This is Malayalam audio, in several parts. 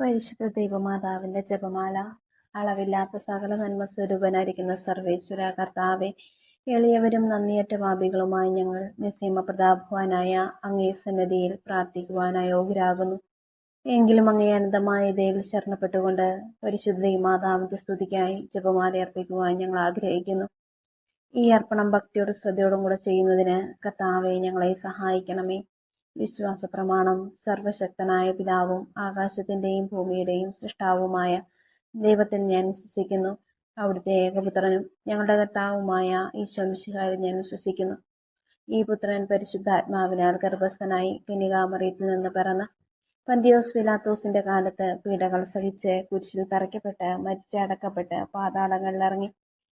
പരിശുദ്ധ ദൈവമാതാവിന്റെ ജപമാല അളവില്ലാത്ത സകല നന്മ സ്വരൂപനായിരിക്കുന്ന സർവേശ്വര കർത്താവെ എളിയവരും നന്ദിയറ്റ പാപികളുമായി ഞങ്ങൾ നിസീമ പ്രതാപവാനായ അങ്ങേ സന്നദ്ധിയിൽ പ്രാർത്ഥിക്കുവാനായി യോഗ്യരാകുന്നു. എങ്കിലും അങ്ങേ അനന്തമായ ഇതയിൽ ശരണപ്പെട്ടുകൊണ്ട് പരിശുദ്ധ മാതാവിന്റെ സ്തുതിക്കായി ജപമാല അർപ്പിക്കുവാൻ ഞങ്ങൾ ആഗ്രഹിക്കുന്നു. ഈ അർപ്പണം ഭക്തിയോടും ശ്രദ്ധയോടും കൂടെ ചെയ്യുന്നതിന് കർത്താവെ ഞങ്ങളെ സഹായിക്കണമേ. വിശ്വാസ പ്രമാണം സർവശക്തനായ പിതാവും ആകാശത്തിന്റെയും ഭൂമിയുടെയും സൃഷ്ടാവുമായ ദൈവത്തിൽ ഞാൻ വിശ്വസിക്കുന്നു. അവിടുത്തെ ഏകപുത്രനും ഞങ്ങളുടെ കർത്താവുമായ ഈശോമിശിഹാരിൽ ഞാൻ വിശ്വസിക്കുന്നു. ഈ പുത്രൻ പരിശുദ്ധാത്മാവിനാൽ ഗർഭസ്ഥനായി കനികാമറിയത്തിൽ നിന്ന് പിറന്ന് പന്തിയോസ് പിലാത്തോസിന്റെ കാലത്ത് പീഡകൾ സഹിച്ച് കുരിശിൽ തറയ്ക്കപ്പെട്ട് മരിച്ചടക്കപ്പെട്ട് പാതാളങ്ങളിലിറങ്ങി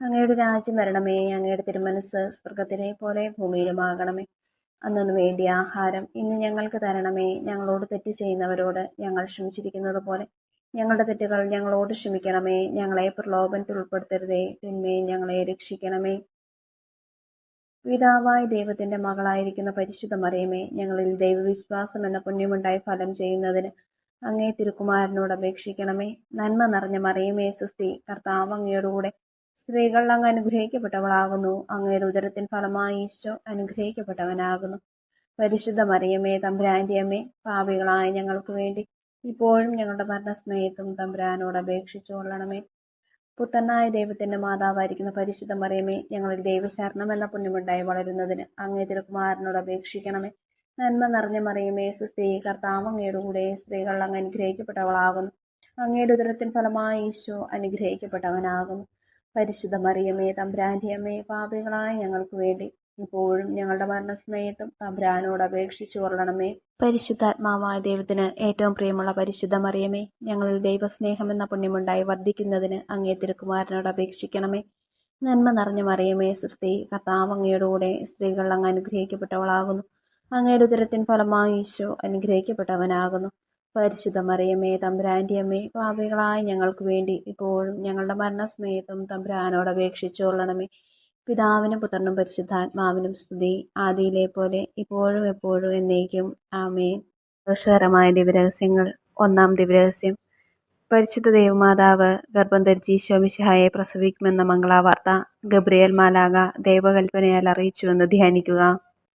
അങ്ങയുടെ രാജ്യം വരണമേ അങ്ങയുടെ തിരുമനസ് സ്വർഗത്തിനെ പോലെ ഭൂമിയിലുമാകണമേ. അന്നു വേണ്ടി ആഹാരം ഇന്ന് ഞങ്ങൾക്ക് തരണമേ. ഞങ്ങളോട് തെറ്റ് ചെയ്യുന്നവരോട് ഞങ്ങൾ ക്ഷമിച്ചിരിക്കുന്നത് പോലെ ഞങ്ങളുടെ തെറ്റുകൾ ഞങ്ങളോട് ക്ഷമിക്കണമേ. ഞങ്ങളെ പ്രലോഭനത്തിൽ ഉൾപ്പെടുത്തരുതേ. തിന്മയെ ഞങ്ങളെ രക്ഷിക്കണമേ. പിതാവായ ദൈവത്തിന്റെ മകളായിരിക്കുന്ന പരിശുദ്ധ മറിയമേ ഞങ്ങളിൽ ദൈവവിശ്വാസം എന്ന പുണ്യമുണ്ടായി ഫലം ചെയ്യുന്നതിന് അങ്ങേ തിരുക്കുമാരനോട് അപേക്ഷിക്കണമേ. നന്മ നിറഞ്ഞ മറിയമേ സുസ്തി കർത്താവ് അങ്ങയോടുകൂടെ സ്ത്രീകൾ അങ്ങ് അനുഗ്രഹിക്കപ്പെട്ടവളാകുന്നു. അങ്ങയുടെ ഉദരത്തിൻ ഫലമായി ഈശോ അനുഗ്രഹിക്കപ്പെട്ടവനാകുന്നു. പരിശുദ്ധ മറിയമേ തമ്പുരാന്റെ അമ്മേ പാപികളായ ഞങ്ങൾക്ക് വേണ്ടി ഇപ്പോഴും ഞങ്ങളുടെ മരണസ്മയത്തും തമ്പുരാനോട് അപേക്ഷിച്ചു കൊള്ളണമേ. പുത്തനായ ദൈവത്തിന്റെ മാതാവായിരിക്കുന്ന പരിശുദ്ധ മറിയമേ ഞങ്ങളിൽ ദൈവശരണം എന്ന പുണ്യമുണ്ടായി വളരുന്നതിന് അങ്ങേ തിരുക്കുമാരനോട് അപേക്ഷിക്കണമേ. നന്മ നിറഞ്ഞ മറിയമേ സുസ്ത്രീ കർത്താവ് അങ്ങയുടെ കൂടെ സ്ത്രീകൾ അങ്ങ് അനുഗ്രഹിക്കപ്പെട്ടവളാകുന്നു. അങ്ങയുടെ ഉദരത്തിൻ ഫലമായി ഈശോ അനുഗ്രഹിക്കപ്പെട്ടവനാകുന്നു. പരിശുദ്ധ മറിയമേ തമ്പ്രാന്റെ പാപികളായ ഞങ്ങൾക്ക് വേണ്ടി ഇപ്പോഴും ഞങ്ങളുടെ മരണസമയത്തും തമ്പ്രാനോട് അപേക്ഷിച്ചു കൊള്ളണമേ. പരിശുദ്ധാത്മാവായ ദൈവത്തിന് ഏറ്റവും പ്രിയമുള്ള പരിശുദ്ധ മറിയമേ ഞങ്ങളിൽ ദൈവസ്നേഹം എന്ന പുണ്യമുണ്ടായി വർദ്ധിക്കുന്നതിന് അങ്ങേ തിരുക്കുമാരനോട് അപേക്ഷിക്കണമേ. നന്മ നിറഞ്ഞ മറിയമേ സുസ്തി കർത്താവ് അങ്ങയോടുകൂടെ സ്ത്രീകൾ അങ്ങ് അനുഗ്രഹിക്കപ്പെട്ടവളാകുന്നു. അങ്ങയുടെ ഉദരത്തിൻ ഫലമായി ഈശോ അനുഗ്രഹിക്കപ്പെട്ടവനാകുന്നു. പരിശുദ്ധ മറിയമ്മേ തമ്പുരാന്റെ അമ്മേ പാപികളായ ഞങ്ങൾക്ക് വേണ്ടി ഇപ്പോഴും ഞങ്ങളുടെ മരണസമയത്തും തമ്പുരാനോട് അപേക്ഷിച്ചുകൊള്ളണമേ പിതാവിനും പുത്രനും പരിശുദ്ധാത്മാവിനും സ്തുതി. ആദിയിലെ പോലെ ഇപ്പോഴും എപ്പോഴും എന്നേക്കും. ആമേൻ. ദോഷകരമായ ദിവ്യരഹസ്യങ്ങൾ. ഒന്നാം ദിവ്യരഹസ്യം. പരിശുദ്ധ ദേവമാതാവ് ഗർഭം ധരിച്ച് ഈശോമിശിഹായെ പ്രസവിക്കുമെന്ന മംഗളാവാർത്ത ഗബ്രിയേൽ മാലാക ദൈവകൽപ്പനയാൽ അറിയിച്ചുവെന്ന് ധ്യാനിക്കുക.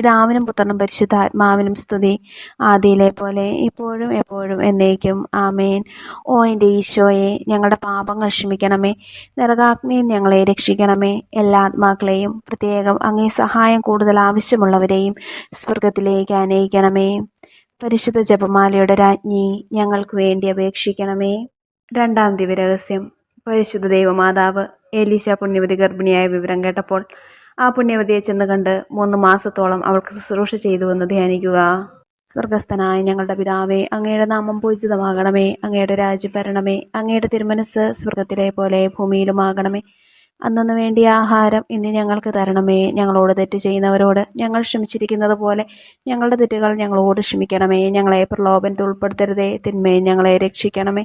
പിതാവിനും പുത്രനും പരിശുദ്ധാത്മാവിനും സ്തുതി. ആദിയിലെ പോലെ ഇപ്പോഴും എപ്പോഴും എന്നേക്കും. ആമേൻ. ഓ എന്റെ ഈശോയെ ഞങ്ങളുടെ പാപങ്ങൾ ക്ഷമിക്കണമേ. നരകാഗ്നിയിൽ ഞങ്ങളെ രക്ഷിക്കണമേ. എല്ലാ ആത്മാക്കളെയും പ്രത്യേകം അങ്ങേ സഹായം കൂടുതൽ ആവശ്യമുള്ളവരെയും സ്വർഗത്തിലേക്ക് അനയിക്കണമേ. പരിശുദ്ധ ജപമാലയുടെ രാജ്ഞി ഞങ്ങൾക്ക് വേണ്ടി അപേക്ഷിക്കണമേ. രണ്ടാം ദിവ്യരഹസ്യം പരിശുദ്ധ ദൈവമാതാവ് എലീശ പുണ്യവതി ഗർഭിണിയായ വിവരം കേട്ടപ്പോൾ ആ പുണ്യവതിയെ ചെന്ന് കണ്ട് മൂന്ന് മാസത്തോളം അവൾക്ക് ശുശ്രൂഷ ചെയ്തുവെന്ന് ധ്യാനിക്കുക. സ്വർഗസ്ഥനായ ഞങ്ങളുടെ പിതാവേ അങ്ങയുടെ നാമം പൂജിതമാകണമേ അങ്ങയുടെ രാജ്യം വരണമേ അങ്ങയുടെ തിരുമനസ് സ്വർഗത്തിലെ പോലെ ഭൂമിയിലുമാകണമേ. അന്നു വേണ്ടിയ ആഹാരം ഇന്ന് ഞങ്ങൾക്ക് തരണമേ. ഞങ്ങളോട് തെറ്റ് ചെയ്യുന്നവരോട് ഞങ്ങൾ ക്ഷമിച്ചിരിക്കുന്നത് പോലെ ഞങ്ങളുടെ തെറ്റുകൾ ഞങ്ങളോട് ക്ഷമിക്കണമേ. ഞങ്ങളെ പ്രലോഭനത്തിൽ ഉൾപ്പെടുത്തരുതേ. തിന്മയെ ഞങ്ങളെ രക്ഷിക്കണമേ.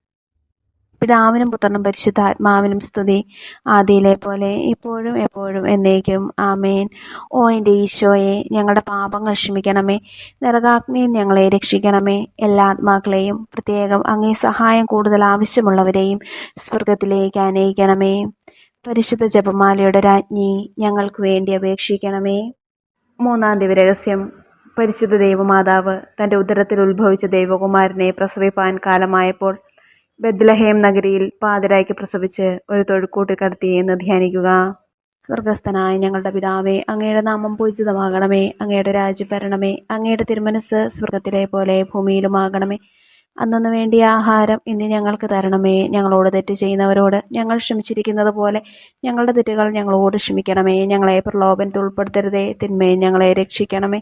പിതാവിനും പുത്രനും പരിശുദ്ധാത്മാവിനും സ്തുതി. ആദിയിലെ പോലെ ഇപ്പോഴും എപ്പോഴും എന്നേക്കും. ആമേൻ. ഓ എന്റെ ഈശോയെ ഞങ്ങളുടെ പാപങ്ങൾ ക്ഷമിക്കണമേ. നരകാഗ്നിയിൽ ഞങ്ങളെ രക്ഷിക്കണമേ. എല്ലാ ആത്മാക്കളെയും പ്രത്യേകം അങ്ങേ സഹായം കൂടുതൽ ആവശ്യമുള്ളവരെയും സ്വർഗത്തിലേക്ക് അനയിക്കണമേ. പരിശുദ്ധ ജപമാലയുടെ രാജ്ഞി ഞങ്ങൾക്ക് വേണ്ടി അപേക്ഷിക്കണമേ. മൂന്നാം ദിവരഹസ്യം പരിശുദ്ധ ദൈവമാതാവ് തന്റെ ഉദരത്തിൽ ഉത്ഭവിച്ച ദൈവകുമാരനെ പ്രസവിപ്പാൻ കാലമായപ്പോൾ ബദ്ലഹേം നഗരിയിൽ പാതിരായ്ക്ക് പ്രസവിച്ച് ഒരു തൊഴുക്കൂട്ടിൽ കടത്തി എന്ന് ധ്യാനിക്കുക. സ്വർഗസ്ഥനായ ഞങ്ങളുടെ പിതാവേ അങ്ങയുടെ നാമം പൂജിതമാകണമേ അങ്ങയുടെ രാജ്യം വരണമേ അങ്ങയുടെ തിരുമനസ് സ്വർഗത്തിലെ പോലെ ഭൂമിയിലുമാകണമേ. അന്നു വേണ്ടിയ ആഹാരം ഇന്ന് ഞങ്ങൾക്ക് തരണമേ. ഞങ്ങളോട് തെറ്റ് ചെയ്യുന്നവരോട് ഞങ്ങൾ ക്ഷമിച്ചിരിക്കുന്നത് പോലെ ഞങ്ങളുടെ തെറ്റുകൾ ഞങ്ങളോട് ക്ഷമിക്കണമേ. ഞങ്ങളെ പ്രലോഭനത്തിൽ ഉൾപ്പെടുത്തരുതേ. തിന്മയെ ഞങ്ങളെ രക്ഷിക്കണമേ.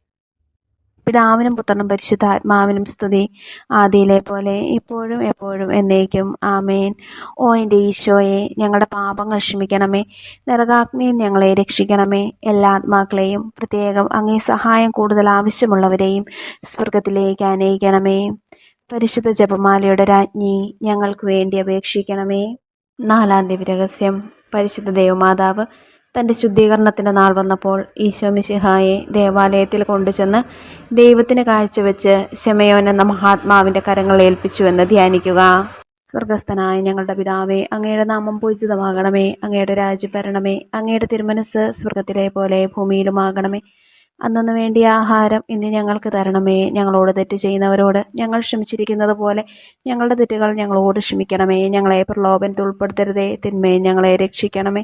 പിതാവിനും പുത്രനും പരിശുദ്ധാത്മാവിനും സ്തുതി. ആദിയിലെ പോലെ ഇപ്പോഴും എപ്പോഴും എന്നേക്കും. ആമേൻ. ഓ എന്റെ ഈശോയെ ഞങ്ങളുടെ പാപങ്ങൾ ക്ഷമിക്കണമേ. നരകാഗ്നിയിൽ ഞങ്ങളെ രക്ഷിക്കണമേ. എല്ലാ ആത്മാക്കളെയും പ്രത്യേകം അങ്ങേ സഹായം കൂടുതൽ ആവശ്യമുള്ളവരെയും സ്വർഗത്തിലേക്ക് അനയിക്കണമേ. പരിശുദ്ധ ജപമാലയുടെ രാജ്ഞി ഞങ്ങൾക്ക് വേണ്ടി അപേക്ഷിക്കണമേ. നാലാം ദിവ്യരഹസ്യം പരിശുദ്ധ ദേവമാതാവ് തന്റെ ശുദ്ധീകരണത്തിന്റെ നാൾ വന്നപ്പോൾ ഈശോ മിശിഹായെ ദേവാലയത്തിൽ കൊണ്ടുചെന്ന് ദൈവത്തിന് കാഴ്ചവെച്ച് ശമയോൻ എന്ന മഹാത്മാവിന്റെ കരങ്ങൾ ഏൽപ്പിച്ചുവെന്ന് ധ്യാനിക്കുക. സ്വർഗസ്ഥനായ ഞങ്ങളുടെ പിതാവേ അങ്ങയുടെ നാമം പൂജിതമാകണമേ അങ്ങയുടെ രാജ്യം വരണമേ അങ്ങയുടെ തിരുമനസ് സ്വർഗത്തിലെ പോലെ ഭൂമിയിലുമാകണമേ. അന്നു വേണ്ടിയ ആഹാരം ഇന്ന് ഞങ്ങൾക്ക് തരണമേ. ഞങ്ങളോട് തെറ്റ് ചെയ്യുന്നവരോട് ഞങ്ങൾ ക്ഷമിച്ചിരിക്കുന്നത് പോലെ ഞങ്ങളുടെ തെറ്റുകൾ ഞങ്ങളോട് ക്ഷമിക്കണമേ. ഞങ്ങളെ പ്രലോഭനത്തിൽ ഉൾപ്പെടുത്തരുതേ. തിന്മയെ ഞങ്ങളെ രക്ഷിക്കണമേ.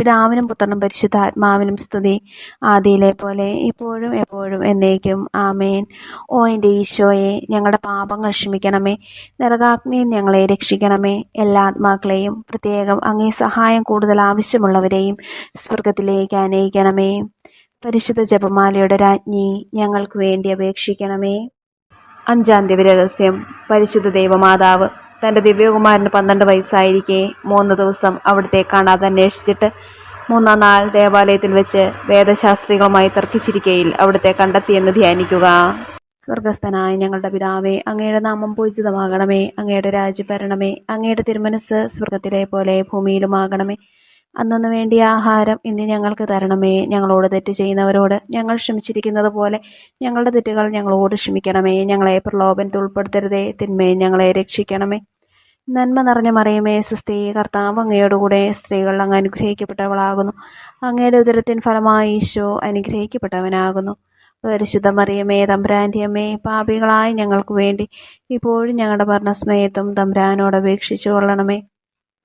പിതാവിനും പുത്രനും പരിശുദ്ധാത്മാവിനും സ്തുതി. ആദിയിലെ പോലെ ഇപ്പോഴും എപ്പോഴും എന്നേക്കും. ആമേൻ. ഓ എന്റെ ഈശോയെ ഞങ്ങളുടെ പാപങ്ങൾ ക്ഷമിക്കണമേ. നരകാഗ്നിയിൽ ഞങ്ങളെ രക്ഷിക്കണമേ. എല്ലാ ആത്മാക്കളെയും പ്രത്യേകം അങ്ങേ സഹായം കൂടുതൽ ആവശ്യമുള്ളവരെയും സ്വർഗത്തിലേക്ക് അനയിക്കണമേ. പരിശുദ്ധ ജപമാലയുടെ രാജ്ഞി ഞങ്ങൾക്ക് വേണ്ടി അപേക്ഷിക്കണമേ. അഞ്ചാം ദിവ്യരഹസ്യം പരിശുദ്ധ ദൈവമാതാവ് തന്റെ ദിവ്യകുമാരന് പന്ത്രണ്ട് വയസ്സായിരിക്കെ മൂന്ന് ദിവസം അവിടുത്തെ കാണാതെ അന്വേഷിച്ചിട്ട് മൂന്നാം നാൾ ദേവാലയത്തിൽ വെച്ച് വേദശാസ്ത്രികളുമായി തർക്കിച്ചിരിക്കയിൽ അവിടുത്തെ കണ്ടെത്തിയെന്ന് ധ്യാനിക്കുക. സ്വർഗസ്ഥനായ ഞങ്ങളുടെ പിതാവേ അങ്ങയുടെ നാമം പൂജിതമാകണമേ അങ്ങയുടെ രാജ്യഭരണമേ അങ്ങയുടെ തിരുമനസ് സ്വർഗത്തിലെ പോലെ ഭൂമിയിലുമാകണമേ. അന്നു വേണ്ടി ആഹാരം ഇന്ന് ഞങ്ങൾക്ക് തരണമേ. ഞങ്ങളോട് തെറ്റ് ചെയ്യുന്നവരോട് ഞങ്ങൾ ക്ഷമിച്ചിരിക്കുന്നത് പോലെ ഞങ്ങളുടെ തെറ്റുകൾ ഞങ്ങളോട് ക്ഷമിക്കണമേ. ഞങ്ങളെ പ്രലോഭനത്തിൽ ഉൾപ്പെടുത്തരുതേ. തിന്മയെ ഞങ്ങളെ രക്ഷിക്കണമേ. നന്മ നിറഞ്ഞ മറിയമേ സുസ്ഥി കർത്താവ് അങ്ങയോടുകൂടെ സ്ത്രീകൾ അങ്ങ് അനുഗ്രഹിക്കപ്പെട്ടവളാകുന്നു. അങ്ങയുടെ ഉദരത്തിൻ ഫലമായി ഈശോ അനുഗ്രഹിക്കപ്പെട്ടവനാകുന്നു. പരിശുദ്ധ മറിയമേ തമ്പുരാന്റെ അമ്മേ പാപികളായ ഞങ്ങൾക്ക് വേണ്ടി ഇപ്പോഴും ഞങ്ങളുടെ ഭരണസ്മയത്തും തമ്പുരാനോട് അപേക്ഷിച്ചു കൊള്ളണമേ.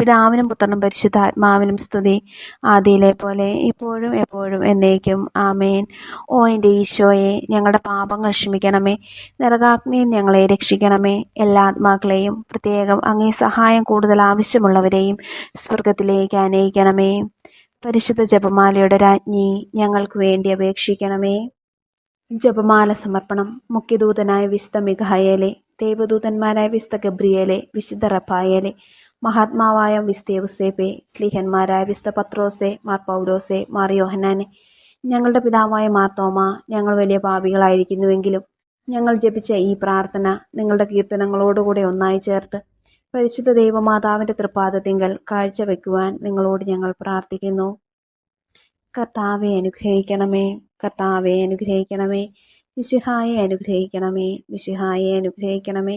പിതാവിനും പുത്രനും പരിശുദ്ധാത്മാവിനും സ്തുതി. ആദിയിലെ പോലെ ഇപ്പോഴും എപ്പോഴും എന്നേക്കും. ആമേൻ. ഓ എന്റെ ഈശോയെ ഞങ്ങളുടെ പാപങ്ങൾ ക്ഷമിക്കണമേ. നരകാഗ്നിയിൽ ഞങ്ങളെ രക്ഷിക്കണമേ. എല്ലാ ആത്മാക്കളെയും പ്രത്യേകം അങ്ങേ സഹായം കൂടുതൽ ആവശ്യമുള്ളവരെയും സ്വർഗത്തിലേക്ക് അനയിക്കണമേ. പരിശുദ്ധ ജപമാലയുടെ രാജ്ഞി ഞങ്ങൾക്ക് വേണ്ടി അപേക്ഷിക്കണമേ. ജപമാല സമർപ്പണം മുഖ്യദൂതനായ വിശുദ്ധ മിഖായേലെ ദേവദൂതന്മാരായ വിശുദ്ധ ഗബ്രിയേലെ വിശുദ്ധ റഫായേലെ മഹാത്മാവായ വിസ്തേവുസേപ്പെ സ്ലീഹന്മാരായ വിസ്ത പത്രോസെ മാർ പൗലോസെ മാർ യോഹനാനെ ഞങ്ങളുടെ പിതാവായ മാർ തോമ ഞങ്ങൾ വലിയ പാപികളായിരിക്കുന്നുവെങ്കിലും ഞങ്ങൾ ജപിച്ച ഈ പ്രാർത്ഥന നിങ്ങളുടെ കീർത്തനങ്ങളോടുകൂടെ ഒന്നായി ചേർത്ത് പരിശുദ്ധ ദൈവമാതാവിന്റെ തൃപ്പാദത്തിങ്കൽ കാഴ്ചവെക്കുവാൻ നിങ്ങളോട് ഞങ്ങൾ പ്രാർത്ഥിക്കുന്നു. കർത്താവെ അനുഗ്രഹിക്കണമേ. കർത്താവെ അനുഗ്രഹിക്കണമേ. വിശുഹായെ അനുഗ്രഹിക്കണമേ. വിശുഹായെ അനുഗ്രഹിക്കണമേ.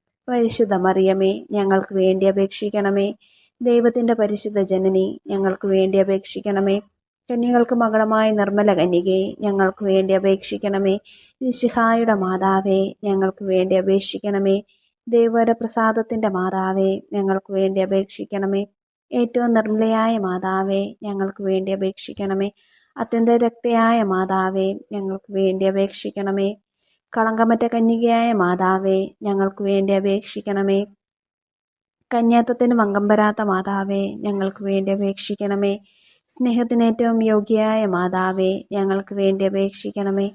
പരിശുദ്ധ മറിയമേ ഞങ്ങൾക്ക് വേണ്ടി അപേക്ഷിക്കണമേ. ദൈവത്തിന്റെ പരിശുദ്ധ ജനനി ഞങ്ങൾക്ക് വേണ്ടി അപേക്ഷിക്കണമേ. കന്യകൾക്ക് മകളമായ നിർമ്മല കന്യകയെ ഞങ്ങൾക്ക് വേണ്ടി അപേക്ഷിക്കണമേ. നിശിഹായുടെ മാതാവേ ഞങ്ങൾക്ക് വേണ്ടി അപേക്ഷിക്കണമേ. ദൈവരപ്രസാദത്തിന്റെ മാതാവേ ഞങ്ങൾക്ക് വേണ്ടി അപേക്ഷിക്കണമേ. ഏറ്റവും നിർമ്മലയായ മാതാവേ ഞങ്ങൾക്ക് വേണ്ടി അപേക്ഷിക്കണമേ. അത്യന്ത രക്തയായ മാതാവേ ഞങ്ങൾക്ക് വേണ്ടി അപേക്ഷിക്കണമേ. കളങ്കമറ്റ കന്യകയായ മാതാവേ ഞങ്ങൾക്ക് വേണ്ടി അപേക്ഷിക്കണമേ. കന്യാത്വത്തിന് മങ്കം വരാത്ത മാതാവേ ഞങ്ങൾക്ക് വേണ്ടി അപേക്ഷിക്കണമേ. സ്നേഹത്തിന് ഏറ്റവും യോഗ്യയായ മാതാവേ ഞങ്ങൾക്ക് വേണ്ടി അപേക്ഷിക്കണമേ.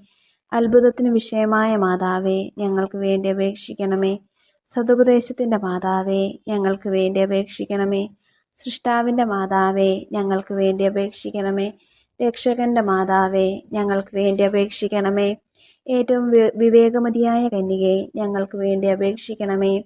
അത്ഭുതത്തിന് വിഷയമായ മാതാവേ ഞങ്ങൾക്ക് വേണ്ടി അപേക്ഷിക്കണമേ. സതുപദേശത്തിന്റെ മാതാവേ ഞങ്ങൾക്ക് വേണ്ടി അപേക്ഷിക്കണമേ. സൃഷ്ടാവിന്റെ മാതാവേ ഞങ്ങൾക്ക് വേണ്ടി അപേക്ഷിക്കണമേ. രക്ഷകന്റെ മാതാവേ ഞങ്ങൾക്ക് വേണ്ടി അപേക്ഷിക്കണമേ. ഏറ്റവും വിവേകമതിയായ കന്യകയെ ഞങ്ങൾക്ക് വേണ്ടി അപേക്ഷിക്കണമേ.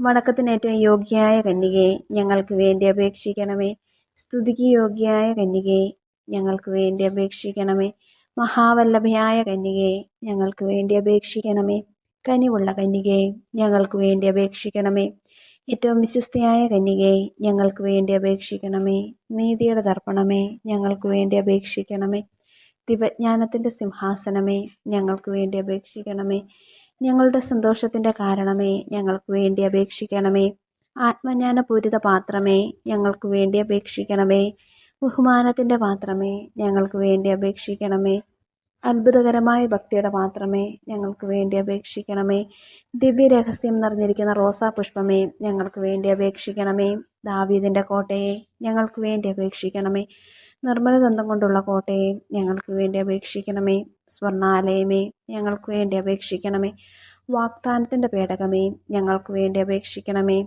വണക്കത്തിന് ഏറ്റവും യോഗ്യയായ കന്യകയെ ഞങ്ങൾക്ക് വേണ്ടി അപേക്ഷിക്കണമേ. സ്തുതിക്ക് യോഗ്യയായ കന്യകയെ ഞങ്ങൾക്ക് വേണ്ടി അപേക്ഷിക്കണമേ. മഹാവല്ലഭയായ കന്യകയെ ഞങ്ങൾക്ക് വേണ്ടി അപേക്ഷിക്കണമേ. കനിവുള്ള കന്യകയെ ഞങ്ങൾക്ക് വേണ്ടി അപേക്ഷിക്കണമേ. ഏറ്റവും വിശ്വസ്തയായ കന്യകയെ ഞങ്ങൾക്ക് വേണ്ടി അപേക്ഷിക്കണമേ. നീതിയുടെ തർപ്പണമേ ഞങ്ങൾക്ക് വേണ്ടി അപേക്ഷിക്കണമേ. ദിവജ്ഞാനത്തിന്റെ സിംഹാസനമേ ഞങ്ങൾക്ക് വേണ്ടി അപേക്ഷിക്കണമേ. ഞങ്ങളുടെ സന്തോഷത്തിന്റെ കാരണമേ ഞങ്ങൾക്ക് വേണ്ടി അപേക്ഷിക്കണമേ. ആത്മജ്ഞാനപൂരിത പാത്രമേ ഞങ്ങൾക്ക് വേണ്ടി അപേക്ഷിക്കണമേ. ബഹുമാനത്തിന്റെ പാത്രമേ ഞങ്ങൾക്ക് വേണ്ടി അപേക്ഷിക്കണമേ. അത്ഭുതകരമായ ഭക്തിയുടെ പാത്രമേ ഞങ്ങൾക്ക് വേണ്ടി അപേക്ഷിക്കണമേ. ദിവ്യരഹസ്യം നിറഞ്ഞിരിക്കുന്ന റോസാ പുഷ്പമേ ഞങ്ങൾക്ക് വേണ്ടി അപേക്ഷിക്കണമേ. ദാവീദിന്റെ കോട്ടയെ ഞങ്ങൾക്ക് വേണ്ടി അപേക്ഷിക്കണമേ. നിർമ്മലദന്തം കൊണ്ടുള്ള കോട്ടയെ ഞങ്ങൾക്ക് വേണ്ടി അപേക്ഷിക്കണമേ. സ്വർണാലയമേ ഞങ്ങൾക്ക് വേണ്ടി അപേക്ഷിക്കണമേ. വാഗ്ദാനത്തിന്റെ പേടകമേ ഞങ്ങൾക്ക് വേണ്ടി അപേക്ഷിക്കണമേ.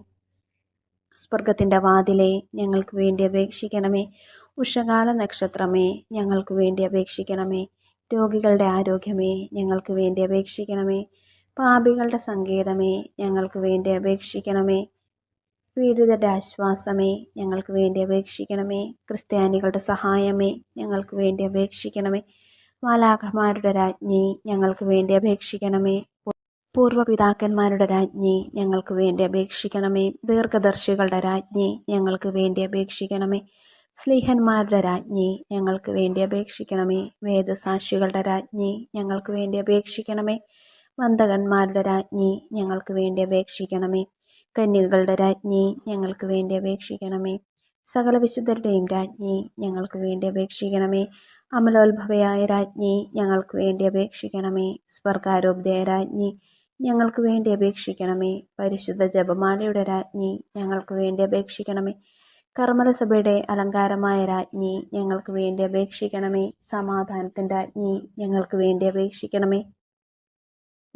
സ്വർഗത്തിന്റെ വാതിലെ ഞങ്ങൾക്ക് വേണ്ടി അപേക്ഷിക്കണമേ. ഉഷകാല നക്ഷത്രമേ ഞങ്ങൾക്ക് വേണ്ടി അപേക്ഷിക്കണമേ. രോഗികളുടെ ആരോഗ്യമേ ഞങ്ങൾക്ക് വേണ്ടി അപേക്ഷിക്കണമേ. പാപികളുടെ സങ്കേതമേ ഞങ്ങൾക്ക് വേണ്ടി അപേക്ഷിക്കണമേ. പീഡിതരുടെ ആശ്വാസമേ ഞങ്ങൾക്ക് വേണ്ടി അപേക്ഷിക്കണമേ. ക്രിസ്ത്യാനികളുടെ സഹായമേ ഞങ്ങൾക്ക് വേണ്ടി അപേക്ഷിക്കണമേ. മാലാഖമാരുടെ രാജ്ഞി ഞങ്ങൾക്ക് വേണ്ടി അപേക്ഷിക്കണമേ. പൂർവപിതാക്കന്മാരുടെ രാജ്ഞി ഞങ്ങൾക്ക് വേണ്ടി അപേക്ഷിക്കണമേ. ദീർഘദർശികളുടെ രാജ്ഞി ഞങ്ങൾക്ക് വേണ്ടി അപേക്ഷിക്കണമേ. സ്ലീഹന്മാരുടെ രാജ്ഞി ഞങ്ങൾക്ക് വേണ്ടി അപേക്ഷിക്കണമേ. വേദസാക്ഷികളുടെ രാജ്ഞി ഞങ്ങൾക്ക് വേണ്ടി അപേക്ഷിക്കണമേ. വന്ദകന്മാരുടെ രാജ്ഞി ഞങ്ങൾക്ക് വേണ്ടി അപേക്ഷിക്കണമേ. കന്യകളുടെ രാജ്ഞി ഞങ്ങൾക്ക് വേണ്ടി അപേക്ഷിക്കണമേ. സകല വിശുദ്ധരുടെയും രാജ്ഞി ഞങ്ങൾക്ക് വേണ്ടി അപേക്ഷിക്കണമേ. അമലോത്ഭവയായ രാജ്ഞി ഞങ്ങൾക്ക് വേണ്ടി അപേക്ഷിക്കണമേ. സ്വർഗാരോഗ്യ രാജ്ഞി ഞങ്ങൾക്ക് വേണ്ടി അപേക്ഷിക്കണമേ. പരിശുദ്ധ ജപമാലയുടെ രാജ്ഞി ഞങ്ങൾക്ക് വേണ്ടി അപേക്ഷിക്കണമേ. കർമ്മലസഭയുടെ അലങ്കാരമായ രാജ്ഞി ഞങ്ങൾക്ക് വേണ്ടി അപേക്ഷിക്കണമേ. സമാധാനത്തിന്റെ രാജ്ഞി ഞങ്ങൾക്ക് വേണ്ടി അപേക്ഷിക്കണമേ.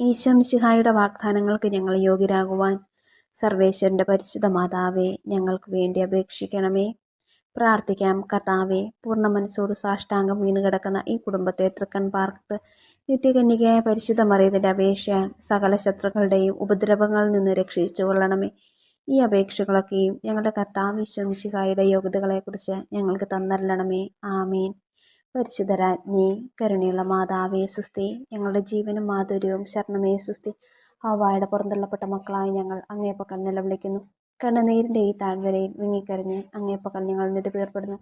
ഈശ്വംശിഹായുടെ വാഗ്ദാനങ്ങൾക്ക് ഞങ്ങൾ യോഗ്യരാകുവാൻ സർവേശ്വരന്റെ പരിശുദ്ധ മാതാവേ ഞങ്ങൾക്ക് വേണ്ടി അപേക്ഷിക്കണമേ. പ്രാർത്ഥിക്കാം കർത്താവെ പൂർണ മനസ്സോട് സാഷ്ടാംഗം വീണ് കിടക്കുന്ന ഈ കുടുംബത്തെ തൃക്കൺ പാർക്ക് നിത്യകന്യകയായ പരിശുദ്ധ മറിയതിന്റെ അപേക്ഷ സകല ശത്രുക്കളുടെയും ഉപദ്രവങ്ങളിൽ നിന്ന് രക്ഷിച്ചു കൊള്ളണമേ. ഈ അപേക്ഷകളൊക്കെയും ഞങ്ങളുടെ കർത്താവ് വിശ്വമിശിഹായുടെ യോഗ്യതകളെക്കുറിച്ച് ഞങ്ങൾക്ക് തന്നരണമേ ആമീൻ. പരിശുദ്ധരാജ്ഞി കരുണയുള്ള മാതാവേ സുസ്തി ഞങ്ങളുടെ ജീവനും മാധുര്യവും ശരണമേ സുസ്തി ഹവായുടെ പുറന്തള്ളപ്പെട്ട മക്കളായി ഞങ്ങൾ അങ്ങേപ്പക്കൽ നിലവിളിക്കുന്നു. കണ്ണുനീരിന്റെ ഈ താഴ്വരയിൽ വിങ്ങിക്കരഞ്ഞ് അങ്ങേപ്പക്കൽ ഞങ്ങൾ നെടുപേർപ്പെടുന്നു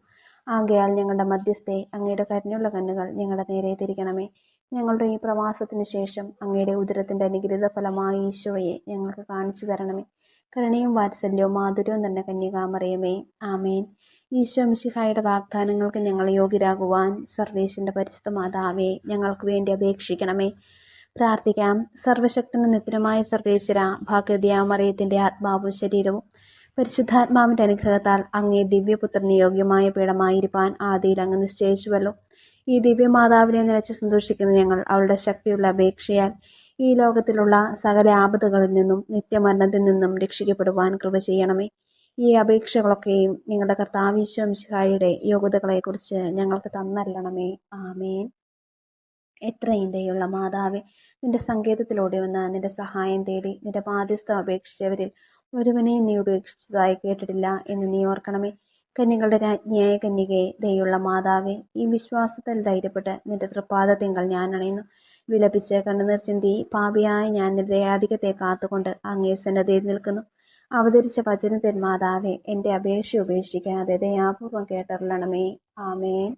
ആകയാൽ ഞങ്ങളുടെ മധ്യസ്ഥയെ അങ്ങയുടെ കരുണയുള്ള കണ്ണുകൾ ഞങ്ങളുടെ നേരെ തിരിക്കണമേ. ഞങ്ങളുടെ ഈ പ്രവാസത്തിന് ശേഷം അങ്ങയുടെ ഉദരത്തിന്റെ അനുഗ്രഹ ഫലമായ ഈശോയെ ഞങ്ങൾക്ക് കാണിച്ചു തരണമേ. കരുണയും വാത്സല്യവും മാധുര്യവും തന്നെ കന്യകാമറിയമേ ആമേൻ. ഈശോ മിശിഹായുടെ വാഗ്ദാനങ്ങൾക്ക് ഞങ്ങൾ യോഗ്യരാകുവാൻ സർവേശിന്റെ പരിശുദ്ധ മാതാവേ ഞങ്ങൾക്ക് വേണ്ടി അപേക്ഷിക്കണമേ. പ്രാർത്ഥിക്കാം. സർവശക്തനും നിത്യമായ സർവേശ്വര ഭാഗ്യതയാമറിയത്തിന്റെ ആത്മാവും ശരീരവും പരിശുദ്ധാത്മാവിന്റെ അനുഗ്രഹത്താൽ അങ്ങേ ദിവ്യപുത്രന് യോഗ്യമായ പീഠമായിരിക്കാൻ ആദിയിൽ അങ്ങ് നിശ്ചയിച്ചുവല്ലോ. ഈ ദിവ്യമാതാവിനെ നിലച്ച് സന്തോഷിക്കുന്ന ഞങ്ങൾ അവളുടെ ശക്തിയുള്ള അപേക്ഷയാൽ ഈ ലോകത്തിലുള്ള സകല ആപത്തുകളിൽ നിന്നും നിത്യമരണത്തിൽ നിന്നും രക്ഷിക്കപ്പെടുവാൻ കൃപ ചെയ്യണമേ. ഈ അപേക്ഷകളൊക്കെയും നിങ്ങളുടെ കർത്താവിശ്വംശായുടെ യോഗ്യതകളെക്കുറിച്ച് ഞങ്ങൾക്ക് തന്നല്ലണമേ ആമേൻ. എത്രയും ദയുള്ള മാതാവേ നിന്റെ സങ്കേതത്തിലൂടെ വന്ന് നിന്റെ സഹായം തേടി നിന്റെ ബാധ്യസ്ഥ അപേക്ഷിച്ചവരിൽ ഒരുവനെയും നീ ഉപേക്ഷിച്ചതായി കേട്ടിട്ടില്ല എന്ന് നീ ഓർക്കണമേ. കന്യകളുടെ രാജ്ഞിയായ കന്യകയെ ദയുള്ള മാതാവെ ഈ വിശ്വാസത്തിൽ ധൈര്യപ്പെട്ട് നിന്റെ തൃപ്പാദത്തിങ്കൽ ഞാൻ അണയുന്നു. വിലപിച്ച് കണ്ണുനീർ ചിന്തി പാപിയായ ഞാൻ നിന്റെ കാത്തുകൊണ്ട് അങ്ങേ സന്നദ്ധയിൽ നിൽക്കുന്നു. അവതരിച്ച വചനത്തിൽ മാതാവെ എന്റെ അപേക്ഷ ഉപേക്ഷിക്കാതെ ദയാപൂർവം കേട്ടറിയണമേ. ആമേൻ.